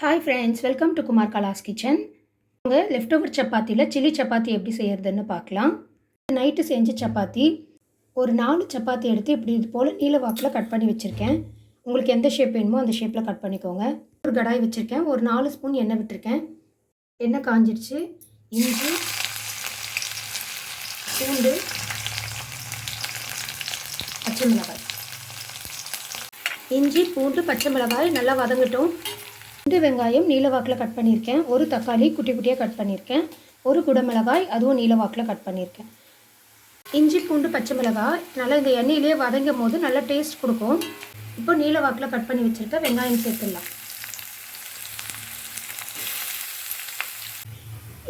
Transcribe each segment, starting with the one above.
Hi friends welcome to Kumar Kalas kitchen உங்கள் left over சப்பாத்தியில் chilli chapati எப்படி செய்கிறதுன்னு பார்க்கலாம். நைட்டு செஞ்ச சப்பாத்தி ஒரு நாலு சப்பாத்தி எடுத்து இப்படி இது போல் நீல வாக்கில் கட் பண்ணி வச்சுருக்கேன். உங்களுக்கு எந்த ஷேப் வேணுமோ அந்த ஷேப்பில் கட் பண்ணிக்கோங்க. ஒரு கடாய் வச்சுருக்கேன் ஒரு நாலு ஸ்பூன் எண்ணெய் விட்டுருக்கேன். எண்ணெய் காஞ்சிடுச்சு இஞ்சி பூண்டு பச்சை மிளகாய். இஞ்சி பூண்டு பச்சை மிளகாய் நல்லா வதங்கட்டும். ரெண்டு வெங்காயம் நீலவாக்கில் கட் பண்ணியிருக்கேன் ஒரு தக்காளி குட்டி குட்டியாக கட் பண்ணியிருக்கேன் ஒரு குடமிளகாய் அதுவும் நீலவாக்கில் கட் பண்ணியிருக்கேன் இஞ்சி பூண்டு பச்சை மிளகாய் நல்லா இந்த எண்ணெயிலே வதங்கும் போது நல்லா டேஸ்ட் கொடுக்கும். இப்போ நீலவாக்கில் கட் பண்ணி வச்சுருக்க வெங்காயம் சேர்த்துடலாம்.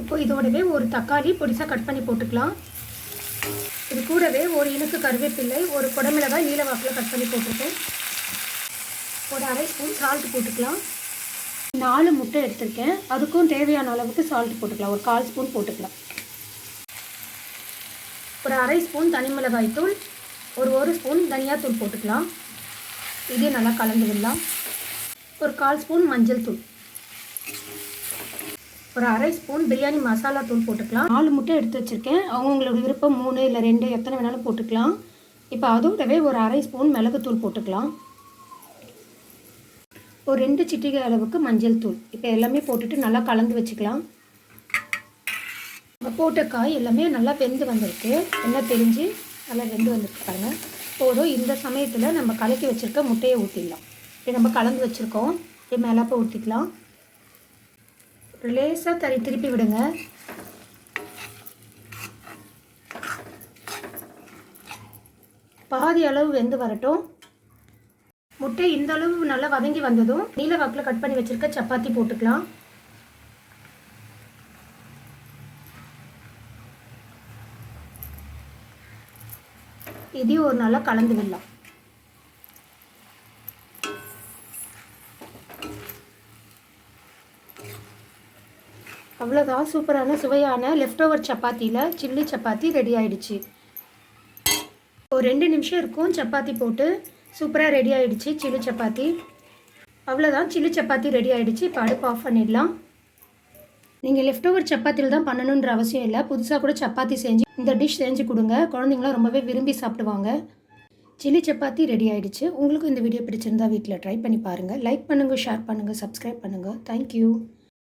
இப்போ இதோடவே ஒரு தக்காளி பொடிசாக கட் பண்ணி போட்டுக்கலாம். இது கூடவே ஒரு இனுக்கு கருவேப்பிள்ளை ஒரு குடமிளகாய் நீலவாக்கில் கட் பண்ணி போட்டிருக்கேன். ஒரு அரை ஸ்பூன் சால்ட் போட்டுக்கலாம். நாலு முட்டை எடுத்திருக்கேன். அதுக்கும் தேவையான அளவுக்கு சால்ட் போட்டுக்கலாம். ஒரு கால் ஸ்பூன் போட்டுக்கலாம். ஒரு அரை ஸ்பூன் தனி மிளகாய் தூள். ஒரு ஒரு ஸ்பூன் தனியாத்தூள் போட்டுக்கலாம். இதே நல்லா கலந்து விடலாம். ஒரு கால் ஸ்பூன் மஞ்சள் தூள். ஒரு அரை ஸ்பூன் பிரியாணி மசாலா தூள் போட்டுக்கலாம். நாலு முட்டை எடுத்து வச்சுருக்கேன். அவங்களோட விருப்பம் மூணு இல்லை ரெண்டு எத்தனை வேணாலும் போட்டுக்கலாம். இப்போ அதோடவே ஒரு அரை ஸ்பூன் மிளகுத்தூள் போட்டுக்கலாம். ஒரு ரெண்டு சிட்டிகை அளவுக்கு மஞ்சள் தூள். இப்போ எல்லாமே போட்டுட்டு நல்லா கலந்து வச்சுக்கலாம். போட்ட காய் எல்லாமே நல்லா வெந்து வந்திருக்கு. எண்ணெய் தெரிஞ்சு நல்லா வெந்து வந்திருக்கு பாருங்கள் போதும் இந்த சமயத்தில் நம்ம கலக்கி வச்சுருக்க முட்டையை ஊற்றிடலாம் இப்போ நம்ம கலந்து வச்சுருக்கோம். இப்போ மேலாப்ப ஊற்றிக்கலாம் லேசாக தறி திருப்பி விடுங்க. பாதி அளவு வெந்து வரட்டும். முட்டை இந்த அளவு நல்லா வதங்கி வந்ததும் நீல வாக்கில் கட் பண்ணி வச்சுருக்க சப்பாத்தி போட்டுக்கலாம். இதையும் ஒரு நல்லா கலந்து விடலாம். அவ்வளோதான் சூப்பரான சுவையான லெஃப்ட் ஓவர் சப்பாத்தியில் சில்லி சப்பாத்தி ரெடி ஆயிடுச்சு. ஒரு ரெண்டு நிமிஷம் இருக்கும் சப்பாத்தி போட்டு சூப்பராக ரெடி ஆகிடுச்சு சில்லி சப்பாத்தி. அவ்வளோதான் சில்லி சப்பாத்தி ரெடி ஆகிடுச்சு இப்போ அடுப்பு ஆஃப் பண்ணிடலாம். நீங்கள் லெஃப்ட் ஓவர் சப்பாத்தியில் தான் பண்ணணுன்ற அவசியம் இல்லை. புதுசாக கூட சப்பாத்தி செஞ்சு இந்த டிஷ் செஞ்சு கொடுங்க. குழந்தைங்களாம் ரொம்பவே விரும்பி சாப்பிடுவாங்க. சில்லி சப்பாத்தி ரெடி ஆகிடுச்சு உங்களுக்கும் இந்த வீடியோ பிடிச்சிருந்தா வீட்டில் ட்ரை பண்ணி பாருங்கள் லைக் பண்ணுங்கள் ஷேர் பண்ணுங்கள் சப்ஸ்கிரைப் பண்ணுங்கள் தேங்க்யூ